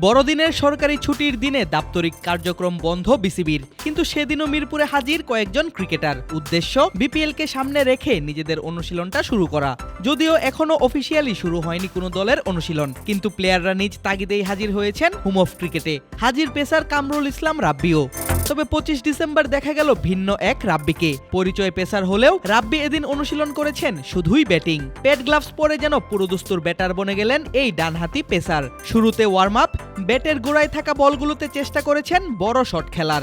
বড়দিনের সরকারি ছুটির দিনে দাপ্তরিক কার্যক্রম বন্ধ বিসিবির। কিন্তু সেদিনও মিরপুরে হাজির কয়েকজন ক্রিকেটার। উদ্দেশ্য, বিপিএলকে সামনে রেখে নিজেদের অনুশীলনটা শুরু করা। যদিও এখনও অফিসিয়ালি শুরু হয়নি কোনো দলের অনুশীলন। কিন্তু প্লেয়াররা নিজ তাগিদেই হাজির হয়েছেন হোম অফ ক্রিকেটে। হাজির পেসার কামরুল ইসলাম রাব্বিও। তবে পঁচিশ ডিসেম্বর দেখা গেল ভিন্ন এক রাব্বিকে। পরিচয় পেসার হলেও রাব্বি এদিন অনুশীলন করেছেন শুধুই ব্যাটিং। প্যাড গ্লাভস পরে যেন পুরোদস্তুর ব্যাটার বনে গেলেন এই ডানহাতি পেসার। শুরুতে ওয়ার্ম আপ, ব্যাটের গোড়ায় থাকা বলগুলোতে চেষ্টা করেছেন বড় শট খেলার।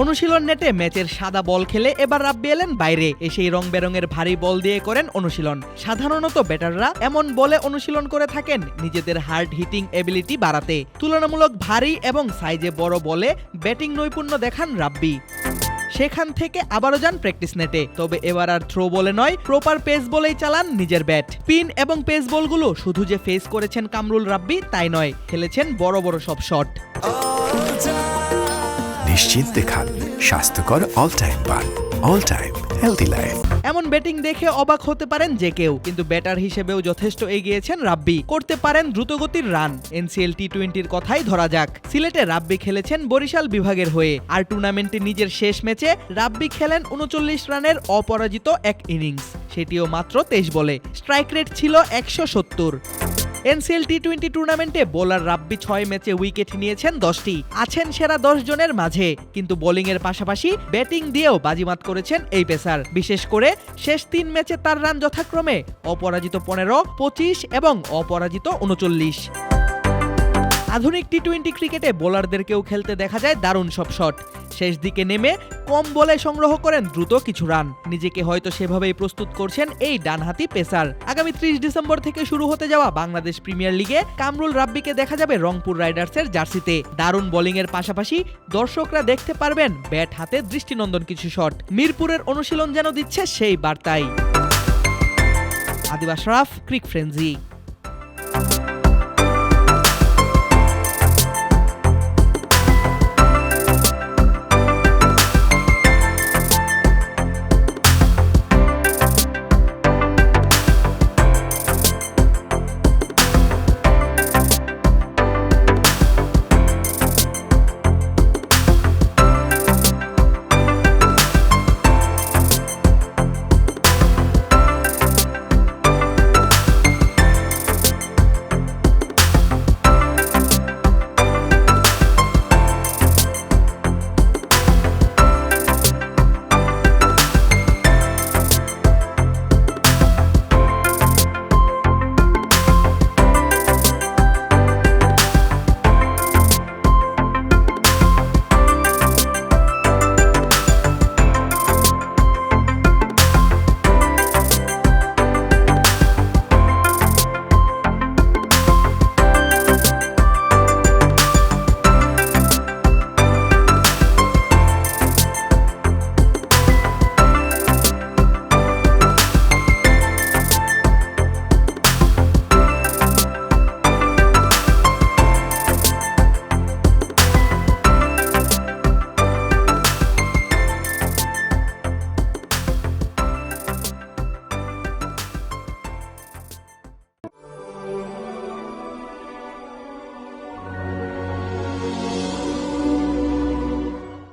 অনুশীলন নেটে ম্যাচের সাদা বল খেলে এবার রাব্বি এলেন বাইরে। এসেই রং বেরঙের ভারী বল দিয়ে করেন অনুশীলন। সাধারণত ব্যাটাররা এমন বলে অনুশীলন করে থাকেন, নিজেদের হার্ড হিটিং এবিলিটি বাড়াতে। তুলনামূলক ভারী এবং সাইজে বড় বলে ব্যাটিং নৈপুণ্য দেখান রাব্বি। সেখান থেকে আবারও যান প্র্যাকটিস নেটে। তবে এবার আর থ্রো বলে নয়, প্রপার পেস বলেই চালান নিজের ব্যাট। পিন এবং পেস বলগুলো শুধু যে ফেস করেছেন কামরুল রাব্বি, তাই নয়, খেলেছেন বড় বড় সব শট। নিশ্চিন্তে খান স্বাস্থ্যকর অল টাইম পান। অল টাইম হেলদি লাইফ এমন ব্যাটিং দেখে অবাক হতে পারেন যে কেউ, কিন্তু ব্যাটার হিসেবেও যথেষ্ট এগিয়েছেন রাব্বি। করতে পারেন দ্রুতগতির রান এনসিএল টি টোয়েন্টির কথাই ধরা যাক। সিলেটে রাব্বি খেলেছেন বরিশাল বিভাগের হয়ে। আর টুর্নামেন্টে নিজের শেষ ম্যাচে রাব্বি খেলেন উনচল্লিশ রানের অপরাজিত এক ইনিংস সেটিও মাত্র তেইশ বলে। স্ট্রাইক রেট ছিল একশো সত্তর। এনসিএল টি টোয়েন্টি টুর্নামেন্টে বোলার রাব্বি ছয় ম্যাচে উইকেট নিয়েছেন দশটি। আছেন সেরা দশ জনের মাঝে, কিন্তু বোলিং এর পাশাপাশি ব্যাটিং দিয়েও বাজিমাত করেছেন এই পেসার। বিশেষ করে শেষ তিন ম্যাচে তার রান যথাক্রমে অপরাজিত পনেরো, পঁচিশ এবং অপরাজিত উনচল্লিশ। আধুনিক টি টোয়েন্টি ক্রিকেটে বোলারদেরকেও খেলতে দেখা যায় দারুণ সব শট শেষ দিকে নেমে কম বলে সংগ্রহ করেন দ্রুত কিছু রান নিজেকে হয়তো সেভাবেই প্রস্তুত করছেন এই ডানহাতি পেসার আগামী ত্রিশ ডিসেম্বর থেকে শুরু হতে যাওয়া বাংলাদেশ প্রিমিয়ার লিগে কামরুল রাব্বিকে দেখা যাবে রংপুর রাইডার্সের জার্সিতে। দারুণ বোলিংয়ের পাশাপাশি দর্শকরা দেখতে পারবেন ব্যাট হাতে দৃষ্টিনন্দন কিছু শট মিরপুরের অনুশীলন যেন দিচ্ছে সেই বার্তাই। আদিবাস রাফ ক্রিক ফ্রেন্জি